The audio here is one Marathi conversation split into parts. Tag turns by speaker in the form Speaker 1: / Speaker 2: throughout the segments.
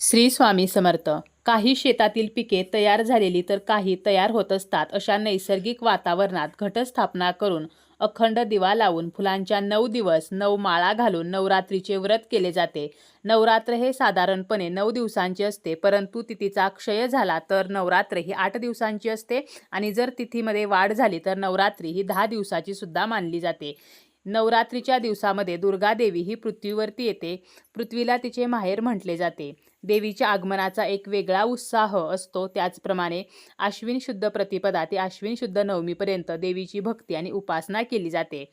Speaker 1: श्री स्वामी समर्थ. काही शेतातील पिके तयार झालेली तर काही तयार होत असतात अशा नैसर्गिक वातावरणात घटस्थापना करून अखंड दिवा लावून फुलांच्या नऊ दिवस नऊ माळा घालून नवरात्रीचे व्रत केले जाते. नवरात्र हे साधारणपणे नऊ दिवसांचे असते परंतु तिथीचा क्षय झाला तर नवरात्र ही आठ दिवसांची असते आणि जर तिथीमध्ये वाढ झाली तर नवरात्री ही दहा दिवसाची सुद्धा मानली जाते. नवरात्रीच्या दिवसामध्ये दुर्गादेवी ही पृथ्वीवरती येते. पृथ्वीला तिचे माहेर म्हटले जाते. देवीच्या आगमनाचा एक वेगळा उत्साह असतो. त्याचप्रमाणे आश्विन शुद्ध प्रतिपदा ते आश्विन शुद्ध नवमीपर्यंत देवीची भक्ती आणि उपासना केली जाते.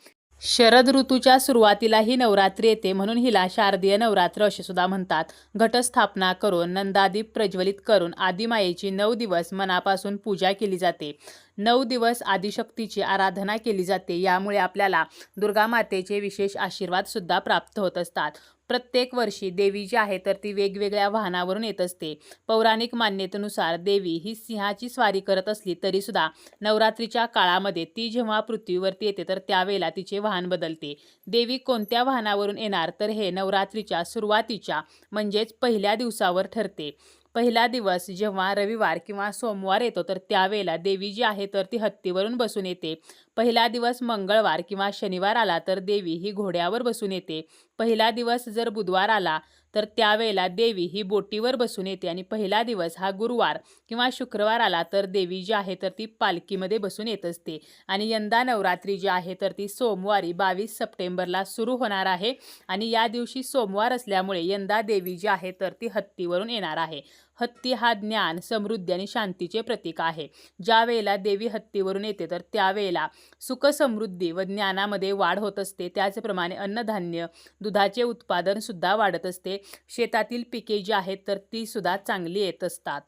Speaker 1: शरद ऋतूच्या सुरुवातीला ही नवरात्री येते म्हणून हिला शारदीय नवरात्र असे सुद्धा म्हणतात. घटस्थापना करून नंदादीप प्रज्वलित करून आदिमायेची नऊ दिवस मनापासून पूजा केली जाते. नऊ दिवस आदिशक्तीची आराधना केली जाते. यामुळे आपल्याला दुर्गा मातेचे विशेष आशीर्वाद सुद्धा प्राप्त होत असतात. प्रत्येक वर्षी देवी जी आहे तर ती वेगवेगळ्या वाहनावरून येत असते. पौराणिक मान्यतेनुसार देवी ही सिंहाची स्वारी करत असली तरी सुद्धा नवरात्रीच्या काळामध्ये ती जेव्हा पृथ्वीवरती येते तर त्यावेळेला तिचे वाहन बदलते. देवी कोणत्या वाहनावरून येणार तर हे नवरात्रीच्या सुरुवातीच्या म्हणजेच पहिल्या दिवसावर ठरते. पहिला दिवस जेव्हा रविवार किंवा सोमवार येतो तर त्यावेळेला देवी जी आहे तर ती हत्तीवरून बसून येते. पहिला दिवस मंगळवार किंवा शनिवार आला तर देवी ही घोड्यावर बसून येते. पहिला दिवस जर बुधवार आला तर त्यावेळेला देवी ही बोटीवर बसून येते. आणि पहिला दिवस हा गुरुवार किंवा शुक्रवार आला तर देवी जी आहे तर ती पालखीमध्ये बसून येत असते. आणि यंदा नवरात्री जी आहे तर ती सोमवारी बावीस सप्टेंबरला सुरू होणार आहे. आणि या दिवशी सोमवार असल्यामुळे यंदा देवी जी आहे तर ती हत्तीवरून येणार आहे. हत्ती हा ज्ञान समृद्धी आणि शांतीचे प्रतीक आहे. ज्या वेळेला देवी हत्तीवरून येते तर त्यावेळेला सुख समृद्धी व ज्ञानामध्ये वाढ होत असते. त्याचप्रमाणे अन्नधान्य दुधाचे उत्पादन सुद्धा वाढत असते. शेतातील पिके जी आहेत तर ती सुद्धा चांगली येत असतात.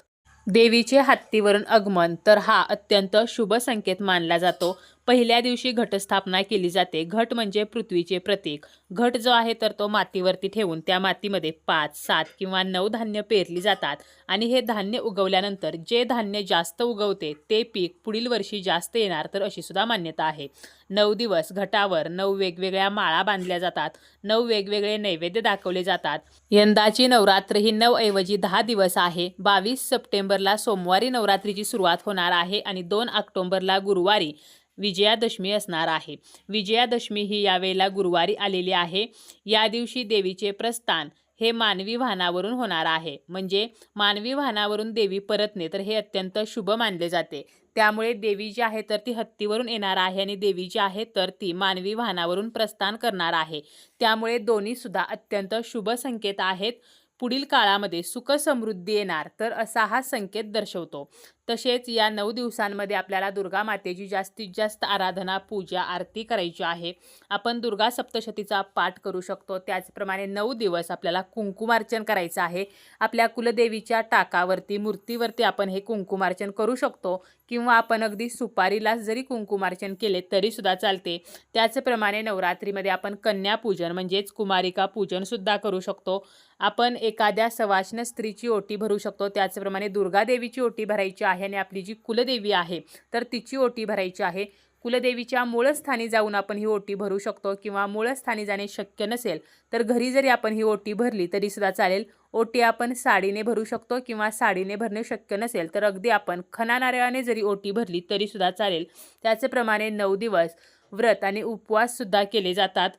Speaker 1: देवीचे हत्तीवरून आगमन तर हा अत्यंत शुभ संकेत मानला जातो. पहिल्या दिवशी घटस्थापना केली जाते. घट म्हणजे पृथ्वीचे प्रतीक. घट जो आहे तर तो मातीवरती ठेवून त्या मातीमध्ये पाच सात किंवा नऊ धान्य पेरली जातात. आणि हे धान्य उगवल्यानंतर जे धान्य जास्त उगवते ते पीक पुढील वर्षी जास्त येणार तर अशी सुद्धा मान्यता आहे. नऊ दिवस घटावर नऊ वेगवेगळ्या माळा बांधल्या जातात. नऊ वेगवेगळे नैवेद्य दाखवले जातात. यंदाची नवरात्र ही नऊ ऐवजी दहा दिवस आहे. बावीस सप्टेंबरला सोमवारी नवरात्रीची सुरुवात होणार आहे आणि दोन ऑक्टोबरला गुरुवारी. विजयादशमी असणार आहे. विजयादशमी ही यावेळेला गुरुवारी आलेली आहे. या दिवशी देवीचे प्रस्थान हे मानवी वाहनावरून होणार आहे. म्हणजे मानवी वाहनावरून देवी परतणे तर हे अत्यंत शुभ मानले जाते. त्यामुळे देवी जी आहे तर ती हत्तीवरून येणार आहे आणि देवी जी आहे तर ती मानवी वाहनावरून प्रस्थान करणार आहे. त्यामुळे दोन्हीसुद्धा अत्यंत शुभ संकेत आहेत. पुढील काळामध्ये सुख समृद्धी येणार तर असा हा संकेत दर्शवतो. तसेच या नऊ दिवसांमध्ये आपल्याला दुर्गा मातेची जास्तीत जास्त आराधना पूजा आरती करायची आहे. आपण दुर्गा सप्तशतीचा पाठ करू शकतो. त्याचप्रमाणे नऊ दिवस आपल्याला कुंकुमार्चन करायचं आहे. आपल्या कुलदेवीच्या टाकावरती मूर्तीवरती आपण हे कुंकुमार्चन करू शकतो किंवा आपण अगदी सुपारीलाच जरी कुंकुमार्चन केले तरीसुद्धा चालते. त्याचप्रमाणे नवरात्रीमध्ये आपण कन्यापूजन म्हणजेच कुमारिका पूजनसुद्धा करू शकतो. आपण एखाद्या सवाष्ण स्त्रीची ओटी भरू शकतो. त्याचप्रमाणे दुर्गादेवीची ओटी भरायची आहे आणि आपली जी कुलदेवी आहे तर तिची ओटी भरायची आहे. कुलदेवीच्या मूळस्थानी जाऊन आपण ही ओटी भरू शकतो किंवा मूळस्थानी जाणे शक्य नसेल तर घरी जरी आपण ही ओटी भरली तरी सुद्धा चालेल. ओटी आपण साडीने भरू शकतो किंवा साडीने भरणे शक्य नसेल तर अगदी आपण खना जरी ओटी भरली तरीसुद्धा चालेल. त्याचप्रमाणे नऊ दिवस व्रत आणि उपवाससुद्धा केले जातात.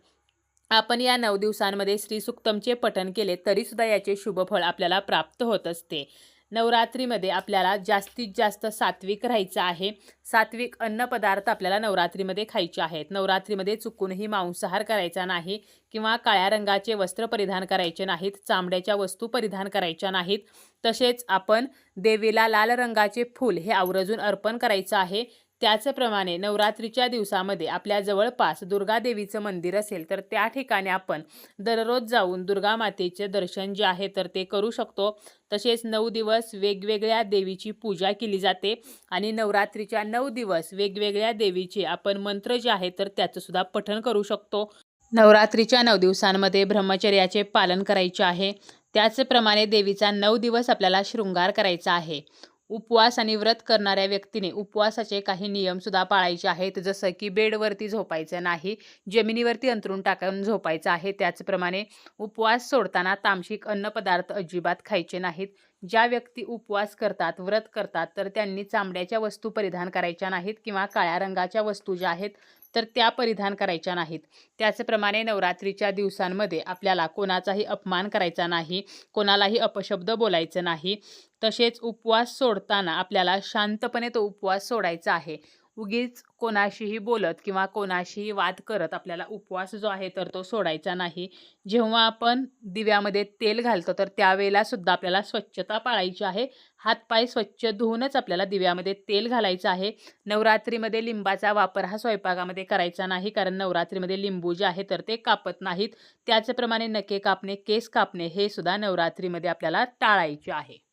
Speaker 1: आपण या नऊ दिवसांमध्ये श्रीसुक्तमचे पठण केले तरीसुद्धा याचे शुभफळ आपल्याला प्राप्त होत असते. नवरात्रीमध्ये आपल्याला जास्तीत जास्त सात्विक राहायचं आहे. सात्विक अन्नपदार्थ आपल्याला नवरात्रीमध्ये खायचे आहेत. नवरात्रीमध्ये चुकूनही मांसाहार करायचा नाही किंवा काळ्या रंगाचे वस्त्र परिधान करायचे नाहीत चामड्याच्या वस्तू परिधान करायच्या नाहीत. तसेच आपण देवीला लाल रंगाचे फूल हे आवर्जून अर्पण करायचं आहे. त्याचप्रमाणे नवरात्रीच्या दिवसामध्ये आपल्या जवळपास दुर्गादेवीचं मंदिर असेल तर त्या ठिकाणी आपण दररोज जाऊन दुर्गा मातेचे दर्शन जे आहे तर ते करू शकतो. तसेच नऊ दिवस वेगवेगळ्या देवीची पूजा केली जाते आणि नवरात्रीच्या नऊ दिवस वेगवेगळ्या देवीचे आपण मंत्र जे आहे तर त्याचंसुद्धा पठण करू शकतो. नवरात्रीच्या नऊ दिवसांमध्ये ब्रह्मचर्याचे पालन करायचे आहे. त्याचप्रमाणे देवीचा नऊ दिवस आपल्याला शृंगार करायचा आहे. उपवास आणि व्रत करणाऱ्या व्यक्तीने उपवासाचे काही नियमसुद्धा पाळायचे आहेत. जसं की बेडवरती झोपायचं नाही जमिनीवरती अंथरून टाकून झोपायचं आहे. त्याचप्रमाणे उपवास सोडताना तामसिक अन्नपदार्थ अजिबात खायचे नाहीत. ज्या व्यक्ती उपवास करतात व्रत करतात तर त्यांनी चामड्याच्या वस्तू परिधान करायच्या नाहीत किंवा काळ्या रंगाच्या वस्तू ज्या आहेत तर त्या परिधान करायच्या नाहीत. त्याचप्रमाणे नवरात्रीच्या दिवसांमध्ये आपल्याला कोणाचाही अपमान करायचा नाही कोणालाही अपशब्द बोलायचं नाही. तसेच उपवास सोडताना आपल्याला शांतपणे तो उपवास सोडायचा आहे. उगीच कोणाशीही बोलत किंवा कोणाशीही वाद करत आपल्याला उपवास जो आहे तर तो सोडायचा नाही. जेव्हा आपण दिव्यामध्ये तेल घालतो तर त्यावेळेला सुद्धा आपल्याला स्वच्छता पाळायची आहे. हातपाय स्वच्छ धुवूनच आपल्याला दिव्यामध्ये तेल घालायचं आहे. नवरात्रीमध्ये लिंबाचा वापर हा स्वयंपाकामध्ये करायचा नाही कारण नवरात्रीमध्ये लिंबू जे आहे तर ते कापत नाहीत. त्याचप्रमाणे नके कापणे केस कापणे हे सुद्धा नवरात्रीमध्ये आपल्याला टाळायचे आहे.